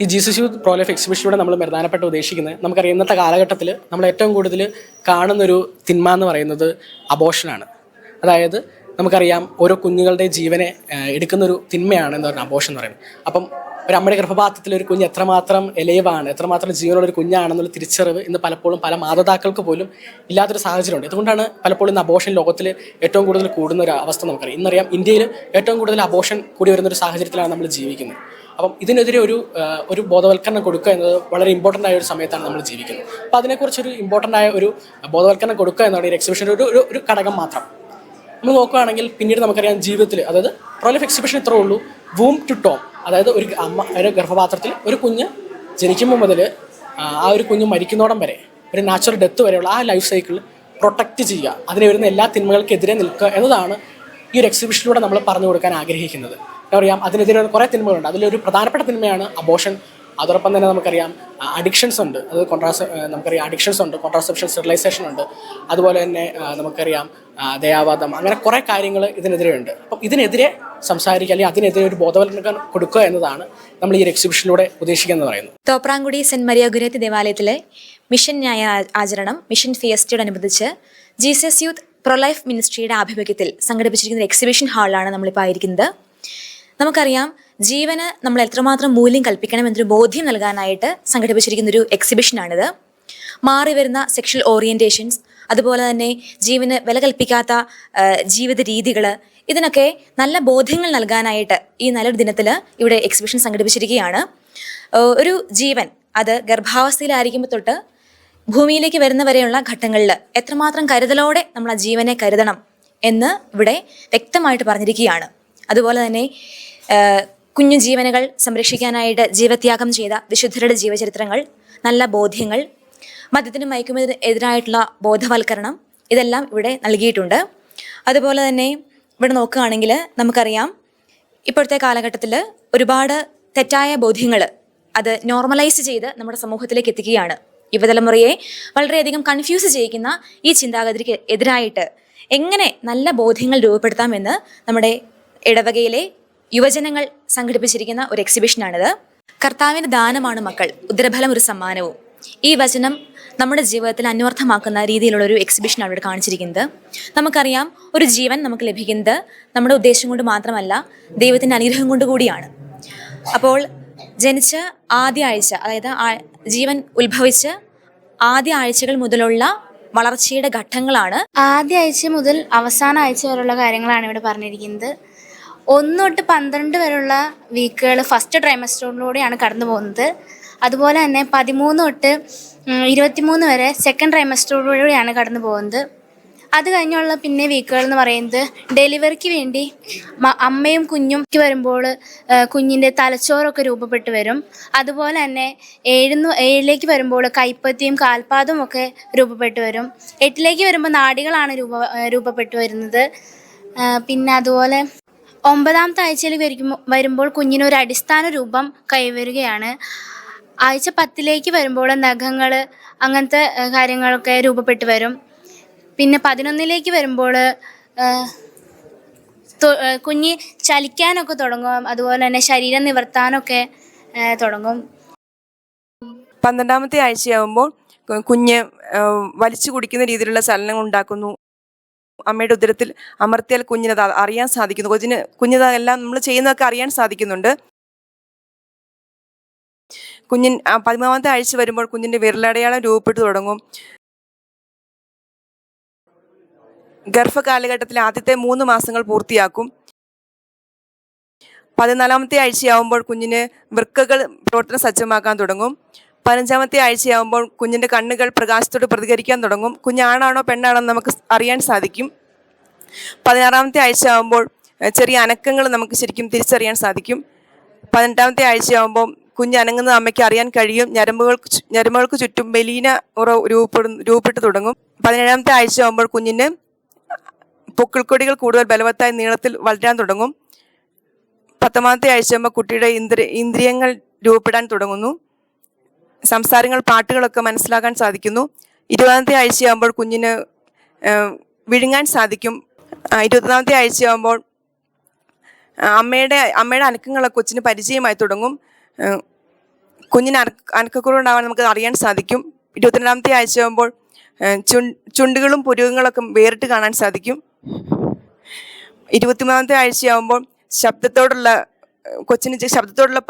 ഈ Jesus youth pro എക്സിബിഷനിലൂടെ നമ്മൾ പ്രധാനപ്പെട്ട ഉദ്ദേശിക്കുന്നത് നമുക്കറിയാം ഇന്നത്തെ കാലഘട്ടത്തിൽ നമ്മൾ ഏറ്റവും കൂടുതൽ കാണുന്നൊരു തിന്മ എന്ന് പറയുന്നത് അബോഷനാണ്. അതായത് നമുക്കറിയാം ഓരോ കുഞ്ഞുങ്ങളുടെ ജീവനെ എടുക്കുന്നൊരു തിന്മയാണ് എന്ന് പറഞ്ഞാൽ അബോഷൻ എന്ന് പറയുന്നത്. അപ്പം ഒരു അമ്മയുടെ ഗർഭപാത്രത്തിൽ ഒരു കുഞ്ഞ് എത്രമാത്രം എലൈവാണ് എത്രമാത്രം ജീവനുള്ള ഒരു കുഞ്ഞാണെന്നുള്ള തിരിച്ചറിവ് ഇന്ന് പലപ്പോഴും പല മാതാപിതാക്കൾക്ക് പോലും ഇല്ലാത്തൊരു സാഹചര്യമുണ്ട്. അതുകൊണ്ടാണ് പലപ്പോഴും ഇന്ന് അബോഷൻ ലോകത്തിൽ ഏറ്റവും കൂടുതൽ കൂടുന്ന ഒരു അവസ്ഥ നമുക്കറിയാം. ഇന്നറിയാം ഇന്ത്യയിൽ ഏറ്റവും കൂടുതൽ അബോഷൻ കൂടി വരുന്ന ഒരു സാഹചര്യത്തിലാണ് നമ്മൾ ജീവിക്കുന്നത്. അപ്പം ഇതിനെതിരെ ഒരു ഒരു ബോധവൽക്കരണം കൊടുക്കുക എന്നത് വളരെ ഇമ്പോർട്ടന്റ് ആയ ഒരു സമയത്താണ് നമ്മൾ ജീവിക്കുന്നത്. അപ്പോൾ അതിനെക്കുറിച്ചൊരു ഇമ്പോർട്ടന്റ് ആയ ഒരു ബോധവൽക്കരണം കൊടുക്കുക എന്നാണ് ഈ എക്സിബിഷന്റെ ഒരു ഒരു- ഒരു ഘടകം മാത്രം. നമ്മൾ നോക്കുകയാണെങ്കിൽ പിന്നീട് നമുക്കറിയാം ജീവിതത്തിൽ അതായത് പ്രൊലൈഫ് എക്സിബിഷൻ ഇത്രേ ഉള്ളൂ. വൂം ടു ടോം അതായത് ഒരു അമ്മ ഒരു ഗർഭപാത്രത്തിൽ ഒരു കുഞ്ഞ് ജനിക്കുമ്പോൾ മുതൽ ആ ഒരു കുഞ്ഞ് മരിക്കുന്നോടം വരെ ഒരു നാച്ചുറൽ ഡെത്ത് വരെയുള്ള ആ ലൈഫ് സൈക്കിൾ പ്രൊട്ടക്റ്റ് ചെയ്യുക. അതിന് വരുന്ന എല്ലാ തിന്മകൾക്കെതിരെ നിൽക്കുക എന്നതാണ് ഈ ഒരു എക്സിബിഷനിലൂടെ നമ്മൾ പറഞ്ഞു കൊടുക്കാൻ ആഗ്രഹിക്കുന്നത്. എന്താ പറയുക അതിനെതിരെ കുറേ തിന്മകളുണ്ട്. അതിലൊരു പ്രധാനപ്പെട്ട തിന്മയാണ് അബോഷൻ അതോടൊപ്പം തന്നെ നമുക്കറിയാം അഡിക്ഷൻസ് ഉണ്ട്. അത് കോൺട്രാസ് നമുക്കറിയാം അഡിക്ഷൻസ് ഉണ്ട് കോൺട്രാസെപ്ഷൻ സ്റ്റെറിലൈസേഷൻ ഉണ്ട്. അതുപോലെ തന്നെ നമുക്കറിയാം ദയാവാദം അങ്ങനെ കുറേ കാര്യങ്ങൾ ഇതിനെതിരെ ഉണ്ട് അപ്പം ഇതിനെതിരെ സംസാരിക്കുക അല്ലെങ്കിൽ അതിനെതിരെ ഒരു ബോധവൽക്കരണം കൊടുക്കുക എന്നതാണ് നമ്മൾ ഈ ഒരു എക്സിബിഷനിലൂടെ ഉദ്ദേശിക്കുന്നത് പറയുന്നത്. തോപ്രാങ്കുടി സെന്റ് മരിയ ഗുരുത്തി ദേവാലയത്തിലെ മിഷൻ ന്യായ ആചരണം മിഷൻ ഫിയസ്റ്റയോടനുബന്ധിച്ച് ജീസസ് യൂത്ത് പ്രൊലൈഫ് മിനിസ്ട്രിയുടെ ആഭിമുഖ്യത്തിൽ സംഘടിപ്പിച്ചിരിക്കുന്ന എക്സിബിഷൻ ഹാളിലാണ് നമ്മളിപ്പോൾ ആയിരിക്കുന്നത്. നമുക്കറിയാം ജീവന് നമ്മൾ എത്രമാത്രം മൂല്യം കൽപ്പിക്കണം എന്നൊരു ബോധ്യം നൽകാനായിട്ട് സംഘടിപ്പിച്ചിരിക്കുന്ന ഒരു എക്സിബിഷനാണിത് മാറി വരുന്ന സെക്ഷൽ ഓറിയന്റേഷൻസ് അതുപോലെ തന്നെ ജീവന് വില കൽപ്പിക്കാത്ത ജീവിത രീതികൾ ഇതിനൊക്കെ നല്ല ബോധ്യങ്ങൾ നൽകാനായിട്ട് ഈ നല്ലൊരു ദിനത്തിൽ ഇവിടെ എക്സിബിഷൻ സംഘടിപ്പിച്ചിരിക്കുകയാണ്. ഒരു ജീവൻ അത് ഗർഭാവസ്ഥയിലായിരിക്കുമ്പോൾ തൊട്ട് ഭൂമിയിലേക്ക് വരുന്നവരെയുള്ള ഘട്ടങ്ങളിൽ എത്രമാത്രം കരുതലോടെ നമ്മൾ ആ ജീവനെ കരുതണം എന്ന് ഇവിടെ വ്യക്തമായിട്ട് പറഞ്ഞിരിക്കുകയാണ്. അതുപോലെ തന്നെ കുഞ്ഞു ജീവനുകൾ സംരക്ഷിക്കാനായിട്ട് ജീവത്യാഗം ചെയ്ത വിശുദ്ധരുടെ ജീവചരിത്രങ്ങൾ നല്ല ബോധ്യങ്ങൾ മദ്യത്തിനും മയക്കുമതിന് എതിരായിട്ടുള്ള ബോധവൽക്കരണം ഇതെല്ലാം ഇവിടെ നൽകിയിട്ടുണ്ട്. അതുപോലെ തന്നെ ഇവിടെ നോക്കുകയാണെങ്കിൽ നമുക്കറിയാം ഇപ്പോഴത്തെ കാലഘട്ടത്തിൽ ഒരുപാട് തെറ്റായ ബോധ്യങ്ങൾ അത് നോർമലൈസ് ചെയ്ത് നമ്മുടെ സമൂഹത്തിലേക്ക് എത്തിക്കുകയാണ്. യുവതലമുറയെ വളരെയധികം കൺഫ്യൂസ് ചെയ്യിക്കുന്ന ഈ ചിന്താഗതിക്ക് എതിരായിട്ട് എങ്ങനെ നല്ല ബോധ്യങ്ങൾ രൂപപ്പെടുത്താമെന്ന് നമ്മുടെ ഇടവകയിലെ യുവജനങ്ങൾ സംഘടിപ്പിച്ചിരിക്കുന്ന ഒരു എക്സിബിഷനാണിത് കർത്താവിന്റെ ദാനമാണ് മക്കൾ. ഉദരഫലം ഒരു സമ്മാനവും. ഈ വചനം നമ്മുടെ ജീവിതത്തിൽ അന്വർത്ഥമാക്കുന്ന രീതിയിലുള്ള ഒരു എക്സിബിഷനാണ് ഇവിടെ കാണിച്ചിരിക്കുന്നത്. നമുക്കറിയാം ഒരു ജീവൻ നമുക്ക് ലഭിക്കുന്നത് നമ്മുടെ ഉദ്ദേശം കൊണ്ട് മാത്രമല്ല ദൈവത്തിന്റെ അനുഗ്രഹം കൊണ്ട് കൂടിയാണ്. അപ്പോൾ ജനിച്ച ആദ്യ ആഴ്ച അതായത് ജീവൻ ഉത്ഭവിച്ച് ആദ്യ ആഴ്ചകൾ മുതലുള്ള വളർച്ചയുടെ ഘട്ടങ്ങളാണ് ആദ്യ ആഴ്ച മുതൽ അവസാന ആഴ്ച വരെയുള്ള കാര്യങ്ങളാണ് ഇവിടെ പറഞ്ഞിരിക്കുന്നത്. ഒന്ന് തൊട്ട് പന്ത്രണ്ട് വരെയുള്ള വീക്കുകൾ ഫസ്റ്റ് ട്രൈമസ്റ്ററിലൂടെയാണ് കടന്നു പോകുന്നത്. അതുപോലെ തന്നെ പതിമൂന്ന് തൊട്ട് ഇരുപത്തിമൂന്ന് വരെ സെക്കൻഡ് ട്രൈമസ്റ്ററിലൂടെയാണ് കടന്നു പോകുന്നത്. അത് കഴിഞ്ഞുള്ള പിന്നെ വീക്കുകൾ എന്ന് പറയുന്നത് ഡെലിവറിക്ക് വേണ്ടി അമ്മയും കുഞ്ഞും വരുമ്പോൾ കുഞ്ഞിന്റെ തലച്ചോറൊക്കെ രൂപപ്പെട്ട് വരും. അതുപോലെ തന്നെ ഏഴുന്ന് ഏഴിലേക്ക് വരുമ്പോൾ കൈപ്പത്തിയും കാൽപാദവും ഒക്കെ രൂപപ്പെട്ട് വരും. എട്ടിലേക്ക് വരുമ്പോൾ നാടികളാണ് രൂപ രൂപപ്പെട്ട് വരുന്നത്. പിന്നെ അതുപോലെ ഒമ്പതാമത്തെ ആഴ്ചയിൽ വരുമ്പോൾ കുഞ്ഞിനൊരു അടിസ്ഥാന രൂപം കൈവരുകയാണ്. ആഴ്ച പത്തിലേക്ക് വരുമ്പോൾ നഖങ്ങൾ അങ്ങനത്തെ കാര്യങ്ങളൊക്കെ രൂപപ്പെട്ട് വരും. പിന്നെ പതിനൊന്നിലേക്ക് വരുമ്പോൾ കുഞ്ഞ് ചലിക്കാനൊക്കെ തുടങ്ങും. അതുപോലെ തന്നെ ശരീരം നിവർത്താനൊക്കെ തുടങ്ങും. പന്ത്രണ്ടാമത്തെ ആഴ്ചയാകുമ്പോൾ കുഞ്ഞ് വലിച്ചു കുടിക്കുന്ന രീതിയിലുള്ള ചലനങ്ങൾ ഉണ്ടാക്കുന്നു. അമ്മയുടെ ഉദരത്തിൽ അമർത്തിയാൽ കുഞ്ഞിന് അത് അറിയാൻ സാധിക്കുന്നു. കൊച്ചിന് കുഞ്ഞിന് എല്ലാം നമ്മൾ ചെയ്യുന്നതൊക്കെ അറിയാൻ സാധിക്കുന്നുണ്ട്. കുഞ്ഞിൻ പതിമൂന്നാമത്തെ ആഴ്ച വരുമ്പോൾ കുഞ്ഞിന്റെ വിരലടയാളം രൂപപ്പെട്ടു തുടങ്ങും. ഗർഭകാലഘട്ടത്തിൽ ആദ്യത്തെ മൂന്ന് മാസങ്ങൾ പൂർത്തിയാക്കും. പതിനാലാമത്തെ ആഴ്ചയാവുമ്പോൾ കുഞ്ഞിന് വൃക്കകൾ പ്രവർത്തനം സജ്ജമാക്കാൻ തുടങ്ങും. പതിനഞ്ചാമത്തെ ആഴ്ചയാകുമ്പോൾ കുഞ്ഞിന്റെ കണ്ണുകൾ പ്രകാശത്തോട് പ്രതികരിക്കാൻ തുടങ്ങും. കുഞ്ഞാണാണോ പെണ്ണാണോ നമുക്ക് അറിയാൻ സാധിക്കും. പതിനാറാമത്തെ ആഴ്ച ആകുമ്പോൾ ചെറിയ അനക്കങ്ങൾ നമുക്ക് ശരിക്കും തിരിച്ചറിയാൻ സാധിക്കും. പതിനെട്ടാമത്തെ ആഴ്ചയാകുമ്പോൾ കുഞ്ഞ് അനങ്ങുന്നത് അമ്മയ്ക്ക് അറിയാൻ കഴിയും. ഞരമ്പുകൾക്ക് ഞരമ്പുകൾക്ക് ചുറ്റും ബലീന ഉറ രൂപപ്പെടും രൂപപ്പെട്ടു തുടങ്ങും. പതിനേഴാമത്തെ ആഴ്ച ആകുമ്പോൾ കുഞ്ഞിന് പൊക്കിൾക്കൊടികൾ കൂടുതൽ ബലവത്തായി നീളത്തിൽ വളരാൻ തുടങ്ങും. പത്താമത്തെ ആഴ്ചയാകുമ്പോൾ കുട്ടിയുടെ ഇന്ദ്രിയ ഇന്ദ്രിയങ്ങൾ രൂപപ്പെടാൻ തുടങ്ങുന്നു. സംസാരങ്ങൾ പാട്ടുകളൊക്കെ മനസ്സിലാക്കാൻ സാധിക്കുന്നു. ഇരുപതാമത്തെ ആഴ്ചയാകുമ്പോൾ കുഞ്ഞിന് വിഴുങ്ങാൻ സാധിക്കും. ഇരുപത്തൊന്നാമത്തെ ആഴ്ചയാകുമ്പോൾ അമ്മയുടെ അമ്മയുടെ അനക്കങ്ങളൊക്കെ കൊച്ചിന് പരിചയമായി തുടങ്ങും. കുഞ്ഞിന് അനക്ക അനക്കക്കുറവുണ്ടാവാൻ നമുക്ക് അറിയാൻ സാധിക്കും. ഇരുപത്തിരണ്ടാമത്തെ ആഴ്ച ആകുമ്പോൾ ചുണ്ട് ചുണ്ടുകളും പുരുകങ്ങളൊക്കെ വേറിട്ട് കാണാൻ സാധിക്കും. ഇരുപത്തിമൂന്നാമത്തെ ആഴ്ചയാകുമ്പോൾ ശബ്ദത്തോടുള്ള കൊച്ചിന് ചെ- ശബ്ദത്തോടുള്ള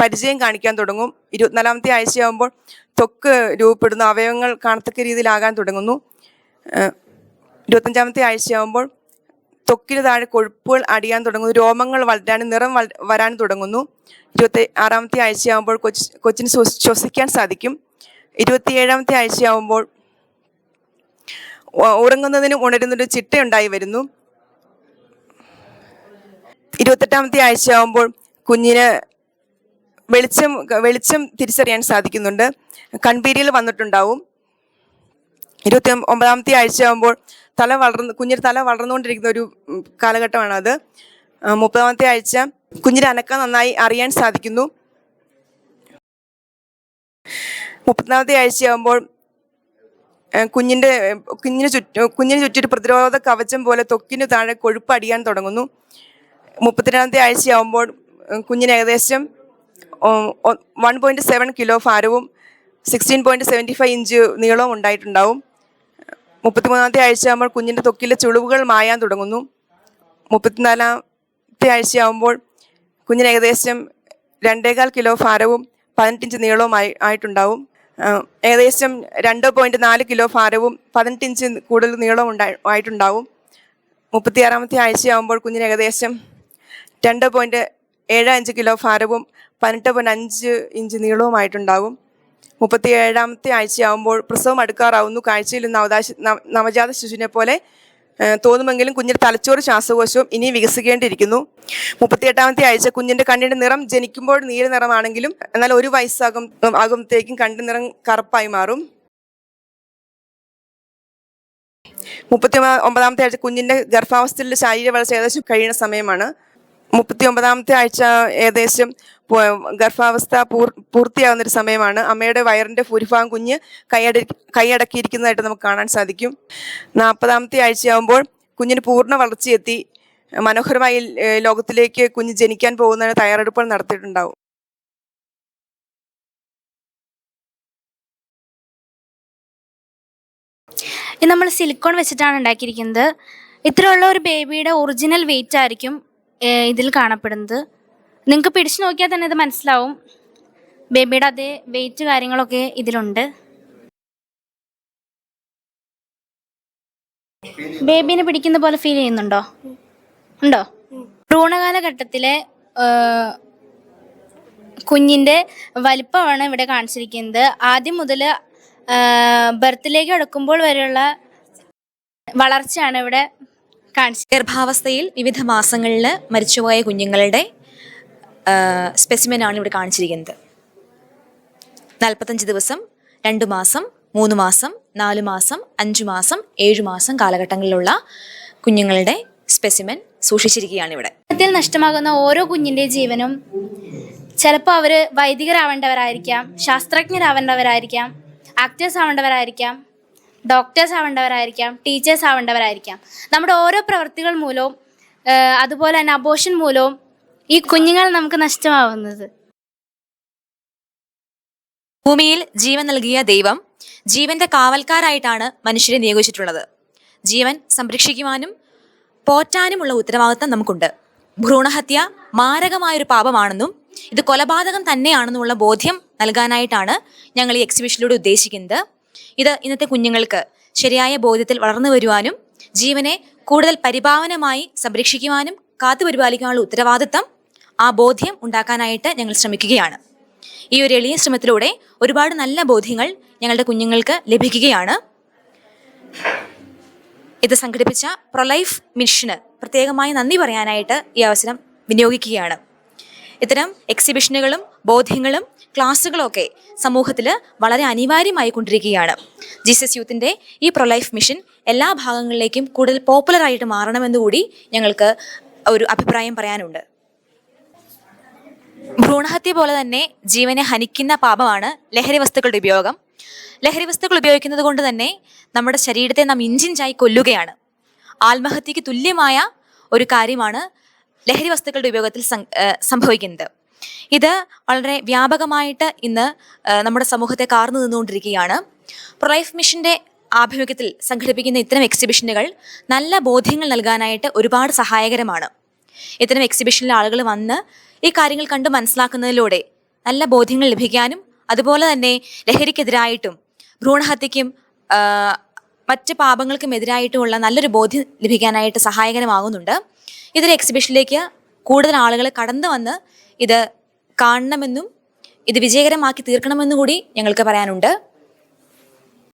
പരിചയം കാണിക്കാൻ തുടങ്ങും. ഇരുപത്തിനാലാമത്തെ ആഴ്ചയാകുമ്പോൾ ത്വക്ക് രൂപപ്പെടുന്ന അവയവങ്ങൾ കാണത്തക്ക രീതിയിലാകാൻ തുടങ്ങുന്നു. ഇരുപത്തഞ്ചാമത്തെ ആഴ്ചയാകുമ്പോൾ ത്വക്കിന് താഴെ കൊഴുപ്പുകൾ അടിയാൻ തുടങ്ങുന്നു. രോമങ്ങൾ വളരാനും നിറം വരാൻ തുടങ്ങുന്നു. ഇരുപത്തി ആറാമത്തെ ആഴ്ചയാകുമ്പോൾ കൊച്ചി കൊച്ചിന് ശ്വസ- ശ്വസിക്കാൻ സാധിക്കും. ഇരുപത്തിയേഴാമത്തെ ആഴ്ചയാകുമ്പോൾ ഉറങ്ങുന്നതിനും ഉണരുന്നതിനും ചിട്ടയുണ്ടായി വരുന്നു. ഇരുപത്തെട്ടാമത്തെ ആഴ്ചയാകുമ്പോൾ കുഞ്ഞിന് വെളിച്ചം വെളിച്ചം തിരിച്ചറിയാൻ സാധിക്കുന്നുണ്ട്. കൺപീരിയൽ വന്നിട്ടുണ്ടാവും. ഇരുപത്തി ഒമ്പതാമത്തെ ആഴ്ചയാകുമ്പോൾ തല വളർന്ന് കുഞ്ഞിന് തല വളർന്നുകൊണ്ടിരിക്കുന്ന ഒരു കാലഘട്ടമാണ് അത്. മുപ്പതാമത്തെ ആഴ്ച കുഞ്ഞിന് അനക്കം നന്നായി അറിയാൻ സാധിക്കുന്നു. മുപ്പത്തിനാമത്തെ ആഴ്ചയാകുമ്പോൾ കുഞ്ഞിന്റെ കുഞ്ഞിന് ചുറ്റും കുഞ്ഞിന് ചുറ്റൊരു പ്രതിരോധ കവചം പോലെ തൊക്കിന് താഴെ കൊഴുപ്പ് അടിയാൻ തുടങ്ങുന്നു. മുപ്പത്തിരണ്ടാമത്തെ ആഴ്ചയാകുമ്പോൾ കുഞ്ഞിന് ഏകദേശം വൺ പോയിന്റ് സെവൻ കിലോ ഭാരവും sixteen point seventy five inch നീളവും ഉണ്ടായിട്ടുണ്ടാവും. മുപ്പത്തിമൂന്നാമത്തെ ആഴ്ചയാകുമ്പോൾ കുഞ്ഞിന്റെ തൊക്കിലെ ചുളിവുകൾ മായാൻ തുടങ്ങുന്നു. മുപ്പത്തിനാലാമത്തെ ആഴ്ചയാകുമ്പോൾ കുഞ്ഞിന് ഏകദേശം രണ്ടേകാൽ കിലോ ഭാരവും പതിനെട്ടിഞ്ച് നീളവും ആയി ആയിട്ടുണ്ടാവും. ഏകദേശം രണ്ട് പോയിന്റ് നാല് കിലോ ഭാരവും പതിനെട്ടിഞ്ച് കൂടുതൽ നീളവും ഉണ്ടായി ആയിട്ടുണ്ടാവും. മുപ്പത്തിയാറാമത്തെ ആഴ്ചയാകുമ്പോൾ കുഞ്ഞിന് ഏകദേശം രണ്ട് പോയിന്റ് ഏഴ് അഞ്ച് കിലോ ഭാരവും പതിനെട്ട് പോയിന്റ് അഞ്ച് ഇഞ്ച് നീളവുമായിട്ടുണ്ടാകും. മുപ്പത്തി ഏഴാമത്തെ ആഴ്ചയാകുമ്പോൾ പ്രസവം അടുക്കാറാവുന്നു. കാഴ്ചയിൽ നിന്ന് നവ- നവജാത ശിശുവിനെ പോലെ തോന്നുമെങ്കിലും കുഞ്ഞിന്റെ തലച്ചോറ് ശ്വാസകോശവും ഇനി വികസിക്കേണ്ടിയിരിക്കുന്നു. മുപ്പത്തിയെട്ടാമത്തെ ആഴ്ച കുഞ്ഞിന്റെ കണ്ണിന്റെ നിറം ജനിക്കുമ്പോൾ നീല നിറമാണെങ്കിലും എന്നാൽ ഒരു വയസ്സാകും ആകുമ്പോഴത്തേക്കും കണ്ണിന്റെ നിറം കറുപ്പായി മാറും. മുപ്പത്തി ഒമ്പ- ഒമ്പതാമത്തെ ആഴ്ച കുഞ്ഞിന്റെ ഗർഭാവസ്ഥയിലെ ശാരീരിക വളർച്ച ഏകദേശം കഴിയുന്ന സമയമാണ്. മുപ്പത്തി ഒമ്പതാമത്തെ ആഴ്ച ഏകദേശം ഗർഭാവസ്ഥ പൂർ പൂർത്തിയാകുന്ന ഒരു സമയമാണ്. അമ്മയുടെ വയറിന്റെ ഭൂരിഭാഗം കുഞ്ഞ് കൈയട കൈയടക്കിയിരിക്കുന്നതായിട്ട് നമുക്ക് കാണാൻ സാധിക്കും. നാൽപ്പതാമത്തെ ആഴ്ചയാകുമ്പോൾ കുഞ്ഞിന് പൂർണ വളർച്ചയെത്തി. മനോഹരമായി ലോകത്തിലേക്ക് കുഞ്ഞ് ജനിക്കാൻ പോകുന്നതിന് തയ്യാറെടുപ്പുകൾ നടത്തിയിട്ടുണ്ടാവും. ഇത് നമ്മൾ സിലിക്കോൺ വെച്ചിട്ടാണ് ഉണ്ടാക്കിയിരിക്കുന്നത്. ഇത്രയുള്ള ഒരു ബേബിയുടെ ഒറിജിനൽ വെയിറ്റ് ആയിരിക്കും ഇതിൽ കാണപ്പെടുന്നത്. നിങ്ങൾക്ക് പിടിച്ചു നോക്കിയാൽ തന്നെ ഇത് മനസ്സിലാവും. ബേബിയുടെ അതേ വെയിറ്റ് കാര്യങ്ങളൊക്കെ ഇതിലുണ്ട്. ബേബീനെ പിടിക്കുന്ന പോലെ ഫീൽ ചെയ്യുന്നുണ്ടോ? ഉണ്ടോ? ഭ്രൂണകാലഘട്ടത്തിലെ കുഞ്ഞിന്റെ വലിപ്പമാണ് ഇവിടെ കാണിച്ചിരിക്കുന്നത്. ആദ്യം മുതൽ ബർത്തിലേക്ക് അടുക്കുമ്പോൾ വരെയുള്ള വളർച്ചയാണ് ഇവിടെ ഗർഭാവസ്ഥയിൽ വിവിധ മാസങ്ങളിൽ മരിച്ചുപോയ കുഞ്ഞുങ്ങളുടെ സ്പെസിമെൻ ആണ് ഇവിടെ കാണിച്ചിരിക്കുന്നത്. നാൽപ്പത്തഞ്ച് ദിവസം രണ്ട് മാസം മൂന്ന് മാസം നാല് മാസം അഞ്ച് മാസം ഏഴ് മാസം കാലഘട്ടങ്ങളിലുള്ള കുഞ്ഞുങ്ങളുടെ സ്പെസിമെൻ സൂക്ഷിച്ചിരിക്കുകയാണ് ഇവിടെ. നഷ്ടമാകുന്ന ഓരോ കുഞ്ഞിന്റെ ജീവനും ചിലപ്പോൾ അവർ വൈദികരാവേണ്ടവരായിരിക്കാം ശാസ്ത്രജ്ഞരാവേണ്ടവരായിരിക്കാം ആക്ടേഴ്സ് ആവേണ്ടവരായിരിക്കാം ഡോക്ടേഴ്സ് ആവേണ്ടവരായിരിക്കാം ടീച്ചേഴ്സ് ആവേണ്ടവരായിരിക്കാം. നമ്മുടെ ഓരോ പ്രവൃത്തികൾ മൂലവും അതുപോലെ തന്നെ അബോഷൻ മൂലവും ഈ കുഞ്ഞുങ്ങൾ നമുക്ക് നഷ്ടമാവുന്നത്. ഭൂമിയിൽ ജീവൻ നൽകിയ ദൈവം ജീവന്റെ കാവൽക്കാരായിട്ടാണ് മനുഷ്യരെ നിയോഗിച്ചിട്ടുള്ളത്. ജീവൻ സംരക്ഷിക്കുവാനും പോറ്റാനുമുള്ള ഉത്തരവാദിത്തം നമുക്കുണ്ട്. ഭ്രൂണഹത്യ മാരകമായൊരു പാപമാണെന്നും ഇത് കൊലപാതകം തന്നെയാണെന്നുമുള്ള ബോധ്യം നൽകാനായിട്ടാണ് ഞങ്ങൾ ഈ എക്സിബിഷനിലൂടെ ഉദ്ദേശിക്കുന്നത്. ഇത് ഇന്നത്തെ കുഞ്ഞുങ്ങൾക്ക് ശരിയായ ബോധ്യത്തിൽ വളർന്നു വരുവാനും ജീവനെ കൂടുതൽ പരിഭാവനമായി സംരക്ഷിക്കുവാനും കാത്തുപരിപാലിക്കാനുള്ള ഉത്തരവാദിത്തം ആ ബോധ്യം ഉണ്ടാക്കാനായിട്ട് ഞങ്ങൾ ശ്രമിക്കുകയാണ്. ഈ ഒരു എളിയ ശ്രമത്തിലൂടെ ഒരുപാട് നല്ല ബോധ്യങ്ങൾ ഞങ്ങളുടെ കുഞ്ഞുങ്ങൾക്ക് ലഭിക്കുകയാണ്. ഇത് സംഘടിപ്പിച്ച പ്രൊലൈഫ് മിഷന് പ്രത്യേകമായി നന്ദി പറയാനായിട്ട് ഈ അവസരം വിനിയോഗിക്കുകയാണ്. ഇത്തരം എക്സിബിഷനുകളും ബോധ്യങ്ങളും ക്ലാസ്സുകളും ഒക്കെ സമൂഹത്തിൽ വളരെ അനിവാര്യമായി കൊണ്ടിരിക്കുകയാണ് ജീസസ് യൂത്തിന്റെ ഈ പ്രൊലൈഫ് മിഷൻ എല്ലാ ഭാഗങ്ങളിലേക്കും കൂടുതൽ പോപ്പുലറായിട്ട് മാറണമെന്ന് കൂടി ഞങ്ങൾക്ക് ഒരു അഭിപ്രായം പറയാനുണ്ട്. ഭ്രൂണഹത്യ പോലെ തന്നെ ജീവനെ ഹനിക്കുന്ന പാപമാണ് ലഹരി വസ്തുക്കളുടെ ഉപയോഗം. ലഹരി വസ്തുക്കൾ ഉപയോഗിക്കുന്നത് കൊണ്ട് തന്നെ നമ്മുടെ ശരീരത്തെ നാം ഇഞ്ചിഞ്ചായി കൊല്ലുകയാണ്. ആത്മഹത്യക്ക് തുല്യമായ ഒരു കാര്യമാണ് ലഹരി വസ്തുക്കളുടെ ഉപയോഗത്തിൽ സംഭവിക്കുന്നത്. ഇത് വളരെ വ്യാപകമായിട്ട് ഇന്ന് നമ്മുടെ സമൂഹത്തെ കാർന്നു നിന്നുകൊണ്ടിരിക്കുകയാണ്. പ്രൊലൈഫ് മിഷന്റെ ആഭിമുഖ്യത്തിൽ സംഘടിപ്പിക്കുന്ന ഇത്തരം എക്സിബിഷനുകൾ നല്ല ബോധ്യങ്ങൾ നൽകാനായിട്ട് ഒരുപാട് സഹായകരമാണ്. ഇത്തരം എക്സിബിഷനിലെ ആളുകൾ വന്ന് ഈ കാര്യങ്ങൾ കണ്ട് മനസ്സിലാക്കുന്നതിലൂടെ നല്ല ബോധ്യങ്ങൾ ലഭിക്കാനും അതുപോലെ തന്നെ ലഹരിക്കെതിരായിട്ടും ഭ്രൂണഹത്യക്കും മറ്റ് പാപങ്ങൾക്കും എതിരായിട്ടുമുള്ള നല്ലൊരു ബോധ്യം ലഭിക്കാനായിട്ട് സഹായകരമാകുന്നുണ്ട്. ഇതൊരു എക്സിബിഷനിലേക്ക് കൂടുതൽ ആളുകൾ കടന്നു വന്ന് ഇത് കാണണമെന്നും ഇത് വിജയകരമാക്കി തീർക്കണമെന്നും കൂടി ഞങ്ങൾക്ക് പറയാനുണ്ട്.